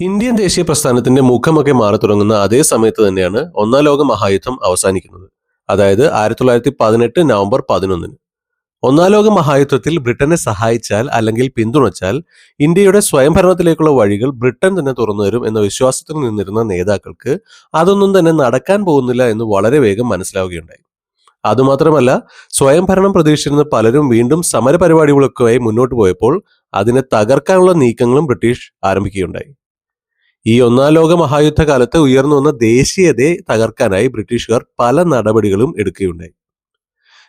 Indian ദേശീയ പ്രസ്ഥാനത്തിന്റെ മുഖമൊക്കെ മാറി തുടങ്ങുന്ന അതേ സമയത്ത് തന്നെയാണ് ഒന്നാം ലോക മഹായുദ്ധം അവസാനിക്കുന്നത്. അതായത് ആയിരത്തി തൊള്ളായിരത്തി പതിനെട്ട് നവംബർ പതിനൊന്നിന്. ഒന്നാം ലോക മഹായുദ്ധത്തിൽ ബ്രിട്ടനെ സഹായിച്ചാൽ അല്ലെങ്കിൽ പിന്തുണച്ചാൽ ഇന്ത്യയുടെ സ്വയംഭരണത്തിലേക്കുള്ള വഴികൾ ബ്രിട്ടൻ തന്നെ തുറന്നു തരും എന്ന വിശ്വാസത്തിൽ നിന്നിരുന്ന നേതാക്കൾക്ക് അതൊന്നും തന്നെ നടക്കാൻ പോകുന്നില്ല എന്ന് വളരെ വേഗം മനസ്സിലാവുകയുണ്ടായി. അതുമാത്രമല്ല സ്വയംഭരണം പ്രതീക്ഷിച്ചിരുന്ന പലരും വീണ്ടും സമരപരിപാടികളൊക്കെയായി മുന്നോട്ട് പോയപ്പോൾ അതിനെ തകർക്കാനുള്ള നീക്കങ്ങളും ബ്രിട്ടീഷ് ആരംഭിക്കുകയുണ്ടായി. ഈ ഒന്നാം ലോക മഹായുദ്ധ കാലത്ത് ഉയർന്നു വന്ന ദേശീയതയെ തകർക്കാനായി ബ്രിട്ടീഷുകാർ പല നടപടികളും എടുക്കുകയുണ്ടായി.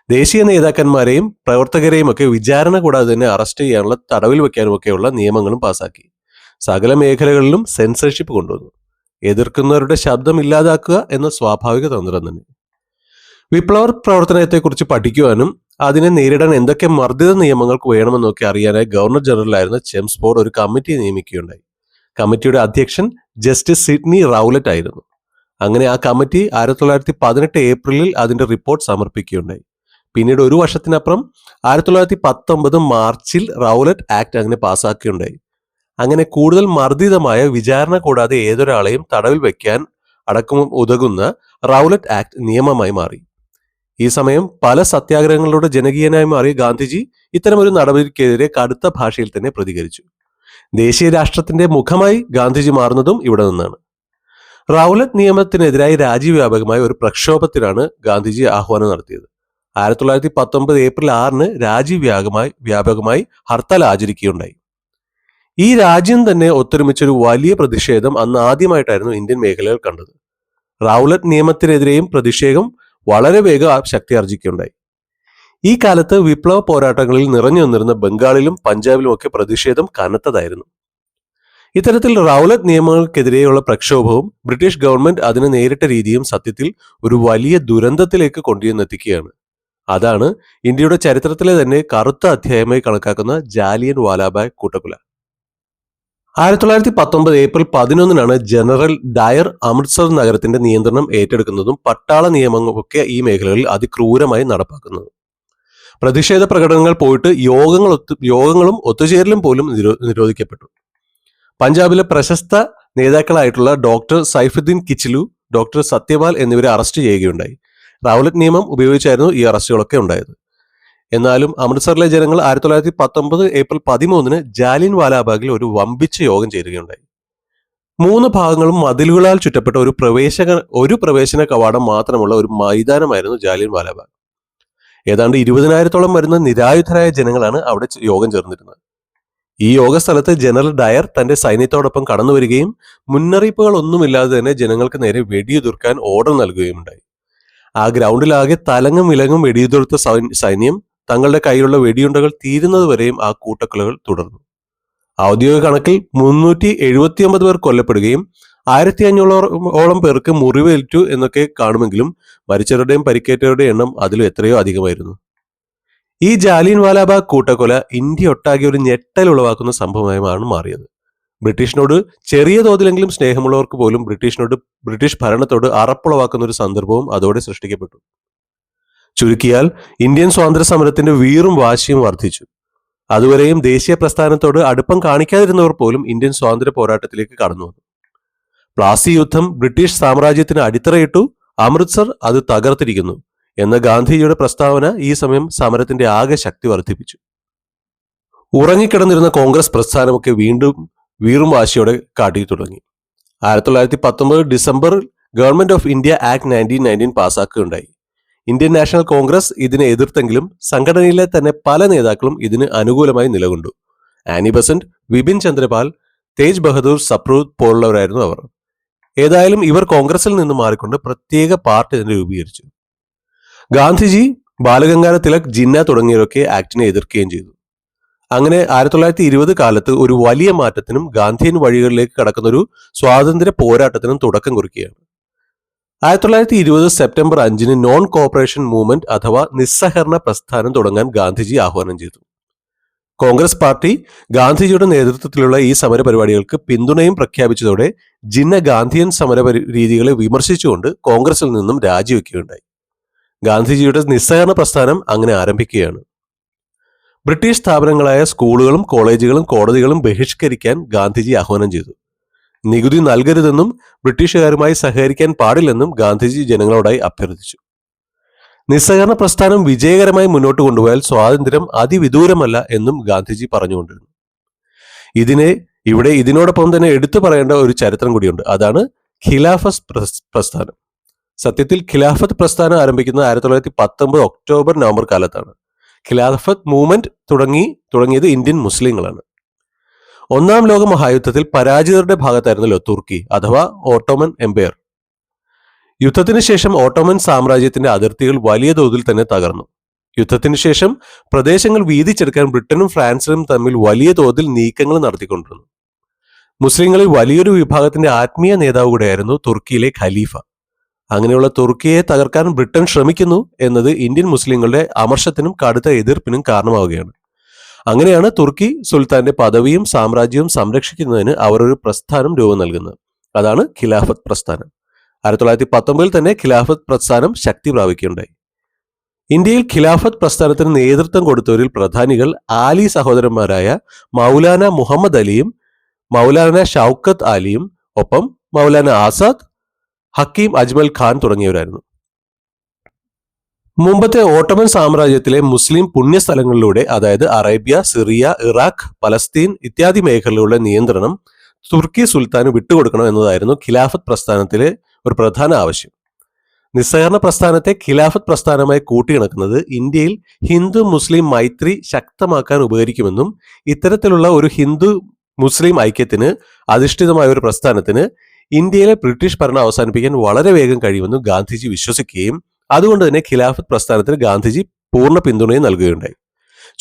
ദേശീയ നേതാക്കന്മാരെയും പ്രവർത്തകരെയും ഒക്കെ വിചാരണ കൂടാതെ തന്നെ അറസ്റ്റ് ചെയ്യാനുള്ള തടവിൽ വെക്കാനുമൊക്കെയുള്ള നിയമങ്ങളും പാസാക്കി. സകല മേഖലകളിലും സെൻസർഷിപ്പ് കൊണ്ടുവന്നു. എതിർക്കുന്നവരുടെ ശബ്ദം ഇല്ലാതാക്കുക എന്ന സ്വാഭാവിക തന്ത്രം തന്നെ. വിപ്ലവ പ്രവർത്തനത്തെക്കുറിച്ച് പഠിക്കുവാനും അതിനെ നേരിടാൻ എന്തൊക്കെ മർദ്ദിത നിയമങ്ങൾക്ക് വേണമെന്നൊക്കെ അറിയാനായി ഗവർണർ ജനറലായിരുന്ന ചെംസ്ഫോർഡ് ഒരു കമ്മിറ്റി നിയമിക്കുകയുണ്ടായി. കമ്മിറ്റിയുടെ അധ്യക്ഷൻ ജസ്റ്റിസ് സിഡ്നി റൗലറ്റ് ആയിരുന്നു. അങ്ങനെ ആ കമ്മിറ്റി ആയിരത്തി തൊള്ളായിരത്തി പതിനെട്ട് ഏപ്രിലിൽ അതിന്റെ റിപ്പോർട്ട് സമർപ്പിക്കുകയുണ്ടായി. പിന്നീട് ഒരു വർഷത്തിനപ്പുറം ആയിരത്തി തൊള്ളായിരത്തി പത്തൊമ്പത് മാർച്ചിൽ റൗലറ്റ് ആക്ട് അങ്ങനെ പാസ്സാക്കുകയുണ്ടായി അങ്ങനെ കൂടുതൽ മർദ്ദിതമായ വിചാരണ കൂടാതെ ഏതൊരാളെയും തടവിൽ വെക്കാൻ അടക്കം ഉതകുന്ന റൗലറ്റ് ആക്ട് നിയമമായി മാറി. ഈ സമയം പല സത്യാഗ്രഹങ്ങളിലൂടെ ജനകീയനായി മാറിയ ഗാന്ധിജി ഇത്തരമൊരു നടപടിക്കെതിരെ കടുത്ത ഭാഷയിൽ തന്നെ പ്രതികരിച്ചു. ദേശീയ രാഷ്ട്രത്തിന്റെ മുഖമായി ഗാന്ധിജി മാറുന്നതും ഇവിടെ നിന്നാണ്. റൗലറ്റ് നിയമത്തിനെതിരായി രാജ്യവ്യാപകമായ ഒരു പ്രക്ഷോഭത്തിനാണ് ഗാന്ധിജി ആഹ്വാനം നടത്തിയത്. ആയിരത്തി തൊള്ളായിരത്തി പത്തൊമ്പത് ഏപ്രിൽ ആറിന് രാജ്യവ്യാപകമായി വ്യാപകമായി ഹർത്താൽ ആചരിക്കുകയുണ്ടായി. ഈ രാജ്യം തന്നെ ഒത്തൊരുമിച്ചൊരു വലിയ പ്രതിഷേധം അന്ന് ആദ്യമായിട്ടായിരുന്നു ഇന്ത്യൻ മേഖലകൾ കണ്ടത്. റൗലറ്റ് നിയമത്തിനെതിരെയും പ്രതിഷേധം വളരെ വേഗം ശക്തി ആർജിക്കുകയുണ്ടായി ഈ കാലത്ത് വിപ്ലവ പോരാട്ടങ്ങളിൽ നിറഞ്ഞു നിന്നിരുന്ന ബംഗാളിലും പഞ്ചാബിലും ഒക്കെ പ്രതിഷേധം കനത്തതായിരുന്നു. ഇത്തരത്തിൽ റൗലറ്റ് നിയമങ്ങൾക്കെതിരെയുള്ള പ്രക്ഷോഭവും ബ്രിട്ടീഷ് ഗവൺമെന്റ് അതിനെ നേരിട്ട രീതിയും സത്യത്തിൽ ഒരു വലിയ ദുരന്തത്തിലേക്ക് കൊണ്ടുവന്നെത്തിക്കുകയാണ് അതാണ് ഇന്ത്യയുടെ ചരിത്രത്തിലെ തന്നെ കറുത്ത അധ്യായമായി കണക്കാക്കുന്ന ജാലിയൻ വാലാബാഗ് കൂട്ടക്കൊല. ആയിരത്തി തൊള്ളായിരത്തി പത്തൊമ്പത് ഏപ്രിൽ പതിനൊന്നിനാണ് ജനറൽ ഡയർ അമൃത്സർ നഗരത്തിന്റെ നിയന്ത്രണം ഏറ്റെടുക്കുന്നതും പട്ടാള നിയമങ്ങളൊക്കെ ഈ മേഖലകളിൽ അതിക്രൂരമായി നടപ്പാക്കുന്നതും. പ്രതിഷേധ പ്രകടനങ്ങൾ പോയിട്ട് യോഗങ്ങൾ ഒത്തു യോഗങ്ങളും ഒത്തുചേരലും പോലും നിരോ നിരോധിക്കപ്പെട്ടു. പഞ്ചാബിലെ പ്രശസ്ത നേതാക്കളായിട്ടുള്ള ഡോക്ടർ സൈഫുദ്ദീൻ കിച്ചിലു ഡോക്ടർ സത്യപാൽ എന്നിവരെ അറസ്റ്റ് ചെയ്യുകയുണ്ടായി. റൗലറ്റ് നിയമം ഉപയോഗിച്ചായിരുന്നു ഈ അറസ്റ്റുകളൊക്കെ ഉണ്ടായത്. എന്നാലും അമൃത്സറിലെ ജനങ്ങൾ ആയിരത്തി തൊള്ളായിരത്തി പത്തൊമ്പത് ഏപ്രിൽ പതിമൂന്നിന് ജാലിയൻ വാലാബാഗിൽ ഒരു വമ്പിച്ച യോഗം ചേരുകയുണ്ടായി. മൂന്ന് ഭാഗങ്ങളും മതിലുകളാൽ ചുറ്റപ്പെട്ട ഒരു പ്രവേശക ഒരു പ്രവേശന കവാടം മാത്രമുള്ള ഒരു മൈതാനമായിരുന്നു ജാലിയൻ വാലാബാഗ്. ഏതാണ്ട് ഇരുപതിനായിരത്തോളം വരുന്ന നിരായുധരായ ജനങ്ങളാണ് അവിടെ യോഗം ചേർന്നിരുന്നത്. ഈ യോഗ സ്ഥലത്ത് ജനറൽ ഡയർ തന്റെ സൈന്യത്തോടൊപ്പം കടന്നു വരികയും മുന്നറിയിപ്പുകൾ ഒന്നുമില്ലാതെ തന്നെ ജനങ്ങൾക്ക് നേരെ വെടിയുതിർക്കാൻ ഓർഡർ നൽകുകയും ഉണ്ടായി ആ ഗ്രൗണ്ടിലാകെ തലങ്ങും വിലങ്ങും വെടിയുതിർത്ത സൈന്യം തങ്ങളുടെ കയ്യിലുള്ള വെടിയുണ്ടകൾ തീരുന്നതുവരെയും ആ കൂട്ടക്കൊലകൾ തുടർന്നു. ഔദ്യോഗിക കണക്കിൽ മുന്നൂറ്റി എഴുപത്തിയൊമ്പത് പേർ കൊല്ലപ്പെടുകയും ആയിരത്തി അഞ്ഞൂറോളം പേർക്ക് മുറിവേറ്റു എന്നൊക്കെ കാണുമെങ്കിലും മരിച്ചവരുടെയും പരിക്കേറ്റവരുടെയും എണ്ണം അതിലും എത്രയോ അധികമായിരുന്നു. ഈ ജാലിയൻ വാലാബാഗ് കൂട്ടക്കൊല ഇന്ത്യ ഒട്ടാകെ ഒരു ഞെട്ടൽ ഉളവാക്കുന്ന സംഭവമായാണ് മാറിയത്. ബ്രിട്ടീഷിനോട് ചെറിയ തോതിലെങ്കിലും സ്നേഹമുള്ളവർക്ക് പോലും ബ്രിട്ടീഷിനോട് ബ്രിട്ടീഷ് ഭരണത്തോട് അറപ്പുളവാക്കുന്ന ഒരു സന്ദർഭവും അതോടെ സൃഷ്ടിക്കപ്പെട്ടു. ചുരുക്കിയാൽ ഇന്ത്യൻ സ്വാതന്ത്ര്യ സമരത്തിന്റെ വീറും വാശിയും വർദ്ധിച്ചു. അതുവരെയും ദേശീയ പ്രസ്ഥാനത്തോട് അടുപ്പം കാണിക്കാതിരുന്നവർ പോലും ഇന്ത്യൻ സ്വാതന്ത്ര്യ പോരാട്ടത്തിലേക്ക് കടന്നു വന്നു. പ്ലാസി യുദ്ധം ബ്രിട്ടീഷ് സാമ്രാജ്യത്തിന് അടിത്തറയിട്ടു അമൃത്സർ അത് തകർത്തിരിക്കുന്നു എന്ന ഗാന്ധിജിയുടെ പ്രസ്താവന ഈ സമയം സമരത്തിന്റെ ആകെ ശക്തി വർദ്ധിപ്പിച്ചു. ഉറങ്ങിക്കിടന്നിരുന്ന കോൺഗ്രസ് പ്രസ്ഥാനമൊക്കെ വീണ്ടും വീറും വാശിയോടെ കാട്ടി തുടങ്ങി. ആയിരത്തി തൊള്ളായിരത്തി പത്തൊമ്പത് ഡിസംബറിൽ government of India act nineteen nineteen പാസ്സാക്കുകയുണ്ടായി Indian national Congress ഇതിനെ എതിർത്തെങ്കിലും സംഘടനയിലെ തന്നെ പല നേതാക്കളും ഇതിന് അനുകൂലമായി നിലകൊണ്ടു. ആനി ബസന്റ് വിപിൻ ചന്ദ്രപാൽ തേജ് ബഹദൂർ സപ്രൂദ് പോലുള്ളവരായിരുന്നു അവർ. ഏതായാലും ഇവർ കോൺഗ്രസിൽ നിന്ന് മാറിക്കൊണ്ട് പ്രത്യേക പാർട്ടി തന്നെ രൂപീകരിച്ചു. ഗാന്ധിജി ബാലഗംഗാധര തിലക് ജിന്ന തുടങ്ങിയവരൊക്കെ ആക്ടിനെ എതിർക്കുകയും ചെയ്തു. അങ്ങനെ ആയിരത്തി തൊള്ളായിരത്തി ഇരുപത് കാലത്ത് ഒരു വലിയ മാറ്റത്തിനും ഗാന്ധിയൻ വഴികളിലേക്ക് കടക്കുന്ന ഒരു സ്വാതന്ത്ര്യ പോരാട്ടത്തിനും തുടക്കം കുറിക്കുകയാണ്. ആയിരത്തി തൊള്ളായിരത്തി ഇരുപത് സെപ്റ്റംബർ അഞ്ചിന് നോൺ കോപ്പറേഷൻ മൂവ്മെന്റ് അഥവാ നിസ്സഹരണ പ്രസ്ഥാനം തുടങ്ങാൻ ഗാന്ധിജി ആഹ്വാനം ചെയ്തു. കോൺഗ്രസ് പാർട്ടി ഗാന്ധിജിയുടെ നേതൃത്വത്തിലുള്ള ഈ സമരപരിപാടികൾക്ക് പിന്തുണയും പ്രഖ്യാപിച്ചതോടെ ജിന്ന ഗാന്ധിയൻ സമര രീതികളെ വിമർശിച്ചുകൊണ്ട് കോൺഗ്രസിൽ നിന്നും രാജിവെക്കുകയുണ്ടായി. ഗാന്ധിജിയുടെ നിസ്സഹകരണ പ്രസ്ഥാനം അങ്ങനെ ആരംഭിക്കുകയാണ്. ബ്രിട്ടീഷ് സ്ഥാപനങ്ങളായ സ്കൂളുകളും കോളേജുകളും കോടതികളും ബഹിഷ്കരിക്കാൻ ഗാന്ധിജി ആഹ്വാനം ചെയ്തു. നികുതി നൽകരുതെന്നും ബ്രിട്ടീഷുകാരുമായി സഹകരിക്കാൻ പാടില്ലെന്നും ഗാന്ധിജി ജനങ്ങളോടായി അഭ്യർത്ഥിച്ചു. നിസ്സഹകരണ പ്രസ്ഥാനം വിജയകരമായി മുന്നോട്ട് കൊണ്ടുപോയാൽ സ്വാതന്ത്ര്യം അതിവിദൂരമല്ല എന്നും ഗാന്ധിജി പറഞ്ഞുകൊണ്ടിരുന്നു. ഇതിനെ ഇവിടെ ഇതിനോടൊപ്പം തന്നെ എടുത്തു പറയേണ്ട ഒരു ചരിത്രം കൂടിയുണ്ട്. അതാണ് ഖിലാഫസ് പ്രസ്ഥാനം. സത്യത്തിൽ ഖിലാഫത്ത് പ്രസ്ഥാനം ആരംഭിക്കുന്നത് ആയിരത്തി തൊള്ളായിരത്തി പത്തൊമ്പത് ഒക്ടോബർ നവംബർ കാലത്താണ്. ഖിലാഫത്ത് മൂവ്മെന്റ് തുടങ്ങി തുടങ്ങിയത് ഇന്ത്യൻ മുസ്ലിങ്ങളാണ്. ഒന്നാം ലോക മഹായുദ്ധത്തിൽ പരാജിതരുടെ ഭാഗത്തായിരുന്നല്ലോ തുർക്കി അഥവാ ഓട്ടോമൻ എംപയർ. യുദ്ധത്തിന് ശേഷം ഓട്ടോമൻ സാമ്രാജ്യത്തിന്റെ അതിർത്തികൾ വലിയ തോതിൽ തന്നെ തകർന്നു. യുദ്ധത്തിന് ശേഷം പ്രദേശങ്ങൾ വീതിച്ചെടുക്കാൻ ബ്രിട്ടനും ഫ്രാൻസും തമ്മിൽ വലിയ തോതിൽ നീക്കങ്ങൾ നടത്തിക്കൊണ്ടിരുന്നു. മുസ്ലിങ്ങളിൽ വലിയൊരു വിഭാഗത്തിന്റെ ആത്മീയ നേതാവ് കൂടെയായിരുന്നു തുർക്കിയിലെ ഖലീഫ. അങ്ങനെയുള്ള തുർക്കിയെ തകർക്കാൻ ബ്രിട്ടൻ ശ്രമിക്കുന്നു എന്നത് ഇന്ത്യൻ മുസ്ലിങ്ങളുടെ അമർഷത്തിനും കടുത്ത എതിർപ്പിനും കാരണമാവുകയാണ്. അങ്ങനെയാണ് തുർക്കി സുൽത്താന്റെ പദവിയും സാമ്രാജ്യവും സംരക്ഷിക്കുന്നതിന് അവർ ഒരു പ്രസ്ഥാനം രൂപം നൽകുന്നത്. അതാണ് ഖിലാഫത്ത് പ്രസ്ഥാനം. ആയിരത്തി തൊള്ളായിരത്തി പത്തൊമ്പതിൽ തന്നെ ഖിലാഫത്ത് പ്രസ്ഥാനം ശക്തി പ്രാപിക്കുകയുണ്ടായി. ഇന്ത്യയിൽ ഖിലാഫത്ത് പ്രസ്ഥാനത്തിന് നേതൃത്വം കൊടുത്തവരിൽ പ്രധാനികൾ ആലി സഹോദരന്മാരായ മൗലാന മുഹമ്മദ് അലിയും മൗലാന ഷൗക്കത്ത് അലിയും ഒപ്പം മൗലാന ആസാദ് ഹക്കീം അജ്മൽ ഖാൻ തുടങ്ങിയവരായിരുന്നു. മുമ്പത്തെ ഓട്ടോമൻ സാമ്രാജ്യത്തിലെ മുസ്ലിം പുണ്യസ്ഥലങ്ങളിലൂടെ അതായത് അറേബ്യ സിറിയ ഇറാഖ് പലസ്തീൻ ഇത്യാദി മേഖലകളുടെ നിയന്ത്രണം തുർക്കി സുൽത്താന് വിട്ടുകൊടുക്കണം എന്നതായിരുന്നു ഖിലാഫത്ത് പ്രസ്ഥാനത്തിലെ ഒരു പ്രധാന ആവശ്യം. നിസ്സഹകരണ പ്രസ്ഥാനത്തെ ഖിലാഫത്ത് പ്രസ്ഥാനമായി കൂട്ടിയിണക്കുന്നത് ഇന്ത്യയിൽ ഹിന്ദു മുസ്ലിം മൈത്രി ശക്തമാക്കാൻ ഉപകരിക്കുമെന്നും ഇത്തരത്തിലുള്ള ഒരു ഹിന്ദു മുസ്ലിം ഐക്യത്തിന് അധിഷ്ഠിതമായ ഒരു പ്രസ്ഥാനത്തിന് ഇന്ത്യയിലെ ബ്രിട്ടീഷ് ഭരണം അവസാനിപ്പിക്കാൻ വളരെ വേഗം കഴിയുമെന്നും ഗാന്ധിജി വിശ്വസിക്കുകയും അതുകൊണ്ട് തന്നെ ഖിലാഫത്ത് പ്രസ്ഥാനത്തിന് ഗാന്ധിജി പൂർണ പിന്തുണയും നൽകുകയുണ്ടായി.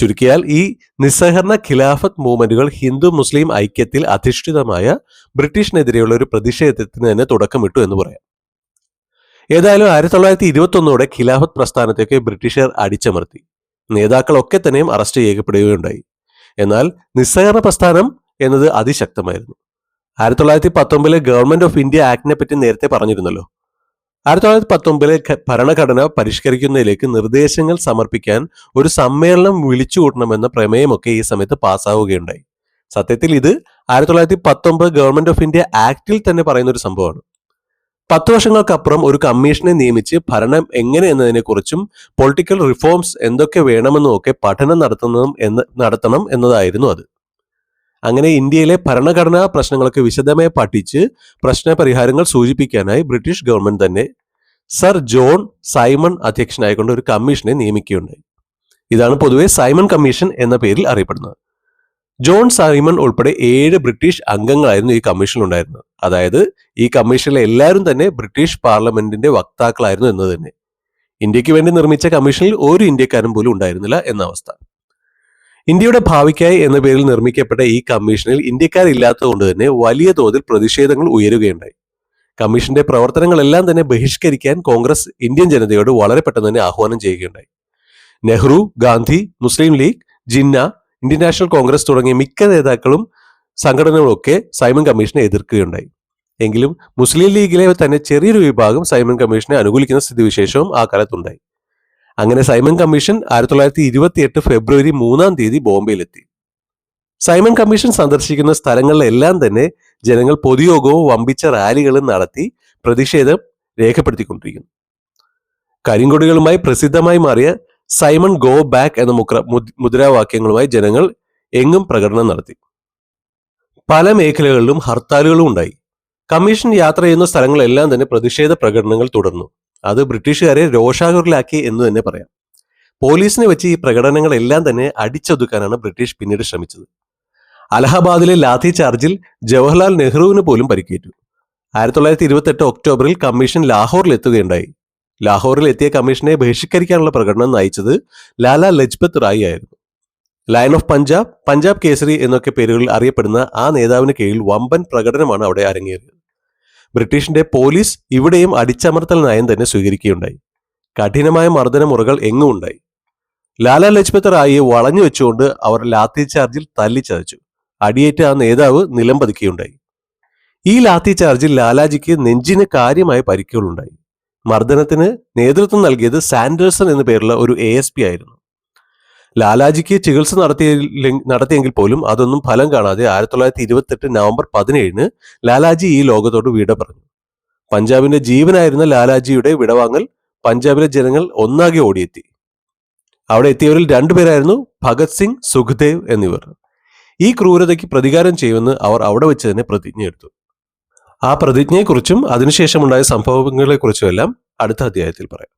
ചുരുക്കിയാൽ ഈ നിസ്സഹരണ ഖിലാഫത്ത് മൂവ്മെന്റുകൾ ഹിന്ദു മുസ്ലിം ഐക്യത്തിൽ അധിഷ്ഠിതമായ ബ്രിട്ടീഷിനെതിരെയുള്ള ഒരു പ്രതിഷേധത്തിന് തന്നെ തുടക്കമിട്ടു എന്ന് പറയാം. ഏതായാലും ആയിരത്തി തൊള്ളായിരത്തി ഇരുപത്തി ഒന്നോടെ ഖിലാഫത്ത് പ്രസ്ഥാനത്തേക്ക് ബ്രിട്ടീഷുകാർ അടിച്ചമർത്തി. നേതാക്കളൊക്കെ തന്നെയും അറസ്റ്റ് ചെയ്യപ്പെടുകയുണ്ടായി. എന്നാൽ നിസ്സഹരണ പ്രസ്ഥാനം എന്നത് അതിശക്തമായിരുന്നു. ആയിരത്തി തൊള്ളായിരത്തി പത്തൊമ്പതിലെ ഗവൺമെന്റ് ഓഫ് ഇന്ത്യ ആക്ടിനെ പറ്റി നേരത്തെ പറഞ്ഞിരുന്നല്ലോ. ആയിരത്തി തൊള്ളായിരത്തി പത്തൊമ്പതിലെ ഭരണഘടന പരിഷ്കരിക്കുന്നതിലേക്ക് നിർദ്ദേശങ്ങൾ സമർപ്പിക്കാൻ ഒരു സമ്മേളനം വിളിച്ചു കൂട്ടണമെന്ന പ്രമേയമൊക്കെ ഈ സമയത്ത് പാസ്സാവുകയുണ്ടായി. സത്യത്തിൽ ഇത് ആയിരത്തി തൊള്ളായിരത്തി പത്തൊമ്പത് ഗവൺമെന്റ് ഓഫ് ഇന്ത്യ ആക്ടിൽ തന്നെ പറയുന്ന ഒരു സംഭവമാണ്. പത്ത് വർഷങ്ങൾക്കപ്പുറം ഒരു കമ്മീഷനെ നിയമിച്ച് ഭരണം എങ്ങനെ എന്നതിനെക്കുറിച്ചും പൊളിറ്റിക്കൽ റിഫോംസ് എന്തൊക്കെ വേണമെന്നും ഒക്കെ പഠനം നടത്തുന്നതും എന്ന് നടത്തണം എന്നതായിരുന്നു അത്. അങ്ങനെ ഇന്ത്യയിലെ ഭരണഘടനാ പ്രശ്നങ്ങളൊക്കെ വിശദമായി പഠിച്ച് പ്രശ്ന പരിഹാരങ്ങൾ സൂചിപ്പിക്കാനായി ബ്രിട്ടീഷ് ഗവൺമെന്റ് തന്നെ സർ ജോൺ സൈമൺ അധ്യക്ഷനായിക്കൊണ്ട് ഒരു കമ്മീഷനെ നിയമിക്കുകയുണ്ടായി. ഇതാണ് പൊതുവെ സൈമൺ കമ്മീഷൻ എന്ന പേരിൽ അറിയപ്പെടുന്നത്. ജോൺ സൈമൺ ഉൾപ്പെടെ ഏഴ് ബ്രിട്ടീഷ് അംഗങ്ങളായിരുന്നു ഈ കമ്മീഷനിൽ ഉണ്ടായിരുന്നത് അതായത് ഈ കമ്മീഷനിലെ എല്ലാവരും തന്നെ ബ്രിട്ടീഷ് പാർലമെന്റിന്റെ വക്താക്കളായിരുന്നു എന്ന് തന്നെ. ഇന്ത്യയ്ക്ക് വേണ്ടി നിർമ്മിച്ച കമ്മീഷനിൽ ഒരു ഇന്ത്യക്കാരൻ പോലും ഉണ്ടായിരുന്നില്ല എന്ന അവസ്ഥ. ഇന്ത്യയുടെ ഭാവിക്കായി എന്ന പേരിൽ നിർമ്മിക്കപ്പെട്ട ഈ കമ്മീഷനിൽ ഇന്ത്യക്കാരില്ലാത്തതുകൊണ്ട് തന്നെ വലിയ തോതിൽ പ്രതിഷേധങ്ങൾ ഉയരുകയുണ്ടായി. കമ്മീഷന്റെ പ്രവർത്തനങ്ങളെല്ലാം തന്നെ ബഹിഷ്കരിക്കാൻ കോൺഗ്രസ് ഇന്ത്യൻ ജനതയോട് വളരെ പെട്ടെന്ന് തന്നെ ആഹ്വാനം ചെയ്യുകയുണ്ടായി. നെഹ്റു ഗാന്ധി മുസ്ലിം ലീഗ് ജിന്ന ഇന്ത്യൻ നാഷണൽ കോൺഗ്രസ് തുടങ്ങിയ മിക്ക നേതാക്കളും സംഘടനകളൊക്കെ സൈമൺ കമ്മീഷനെ എതിർക്കുകയുണ്ടായി. എങ്കിലും മുസ്ലിം ലീഗിലെ തന്നെ ചെറിയൊരു വിഭാഗം സൈമൺ കമ്മീഷനെ അനുകൂലിക്കുന്ന സ്ഥിതിവിശേഷവും ആ കാലത്തുണ്ടായി. അങ്ങനെ സൈമൺ കമ്മീഷൻ ആയിരത്തി തൊള്ളായിരത്തി ഇരുപത്തിയെട്ട് ഫെബ്രുവരി മൂന്നാം തീയതി ബോംബെയിലെത്തി. സൈമൺ കമ്മീഷൻ സന്ദർശിക്കുന്ന സ്ഥലങ്ങളിലെല്ലാം തന്നെ ജനങ്ങൾ പൊതുയോഗവും വമ്പിച്ച റാലികളും നടത്തി പ്രതിഷേധം രേഖപ്പെടുത്തിക്കൊണ്ടിരിക്കുന്നു. കരിങ്കൊടികളുമായി പ്രസിദ്ധമായി മാറിയ സൈമൺ ഗോ ബാക്ക് എന്ന മുക്ര മുദ്രാവാക്യങ്ങളുമായി ജനങ്ങൾ എങ്ങും പ്രകടനം നടത്തി. പല മേഖലകളിലും ഹർത്താലുകളും ഉണ്ടായി. കമ്മീഷൻ യാത്ര ചെയ്യുന്ന സ്ഥലങ്ങളെല്ലാം തന്നെ പ്രതിഷേധ പ്രകടനങ്ങൾ തുടർന്നു. അത് ബ്രിട്ടീഷുകാരെ രോഷാകുലരാക്കി എന്ന് തന്നെ പറയാം. പോലീസിനെ വെച്ച് ഈ പ്രകടനങ്ങളെല്ലാം തന്നെ അടിച്ചൊതുക്കാനാണ് ബ്രിട്ടീഷ് പിന്നീട് ശ്രമിച്ചത്. അലഹബാദിലെ ലാത്തി ചാർജിൽ ജവഹർലാൽ നെഹ്റുവിന് പോലും പരിക്കേറ്റു. ആയിരത്തി തൊള്ളായിരത്തി ഇരുപത്തെട്ട് ഒക്ടോബറിൽ കമ്മീഷൻ ലാഹോറിൽ എത്തുകയുണ്ടായി. ലാഹോറിൽ എത്തിയ കമ്മീഷനെ ബഹിഷ്കരിക്കാനുള്ള പ്രകടനം നയിച്ചത് ലാല ലജ്പത് റായി ആയിരുന്നു. ലയൺ ഓഫ് പഞ്ചാബ് പഞ്ചാബ് കേസരി എന്നൊക്കെ പേരുകളിൽ അറിയപ്പെടുന്ന ആ നേതാവിന് കീഴിൽ വമ്പൻ പ്രകടനമാണ് അവിടെ അരങ്ങേറിയത്. ബ്രിട്ടീഷിന്റെ പോലീസ് ഇവിടെയും അടിച്ചമർത്തൽ നയം തന്നെ സ്വീകരിക്കുകയുണ്ടായി. കഠിനമായ മർദ്ദന മുറകൾ എങ്ങും ഉണ്ടായി ലാല ലജ്പത് റായിയെ വളഞ്ഞു വെച്ചുകൊണ്ട് അവർ ലാത്തി ചാർജിൽ തല്ലിച്ചതച്ചു. അടിയേറ്റ ആ നേതാവ് നിലംപതിക്കുകയുണ്ടായി ഈ ലാത്തി ചാർജിൽ ലാലാജിക്ക് നെഞ്ചിന് കാര്യമായ പരിക്കുകളുണ്ടായി. മർദ്ദനത്തിന് നേതൃത്വം നൽകിയത് സാൻഡേഴ്സൺ എന്ന പേരുള്ള ഒരു എ എസ് പി ആയിരുന്നു. ലാലാജിക്ക് ചികിത്സ നടത്തിയ നടത്തിയെങ്കിൽ പോലും അതൊന്നും ഫലം കാണാതെ ആയിരത്തി തൊള്ളായിരത്തി ഇരുപത്തെട്ട് നവംബർ പതിനേഴിന് ലാലാജി ഈ ലോകത്തോട് വിട പറഞ്ഞു. പഞ്ചാബിന്റെ ജീവനായിരുന്ന ലാലാജിയുടെ വിടവാങ്ങൽ പഞ്ചാബിലെ ജനങ്ങൾ ഒന്നാകെ ഓടിയെത്തി. അവിടെ എത്തിയവരിൽ രണ്ടുപേരായിരുന്നു ഭഗത് സിംഗ് സുഖ്ദേവ് എന്നിവർ. ഈ ക്രൂരതയ്ക്ക് പ്രതികാരം ചെയ്യുമെന്ന് അവർ അവിടെ വെച്ച് തന്നെ പ്രതിജ്ഞയെടുത്തു ആ പ്രതിജ്ഞയെക്കുറിച്ചും അതിനുശേഷമുണ്ടായ സംഭവങ്ങളെക്കുറിച്ചും എല്ലാം അടുത്ത അധ്യായത്തിൽ പറയാം.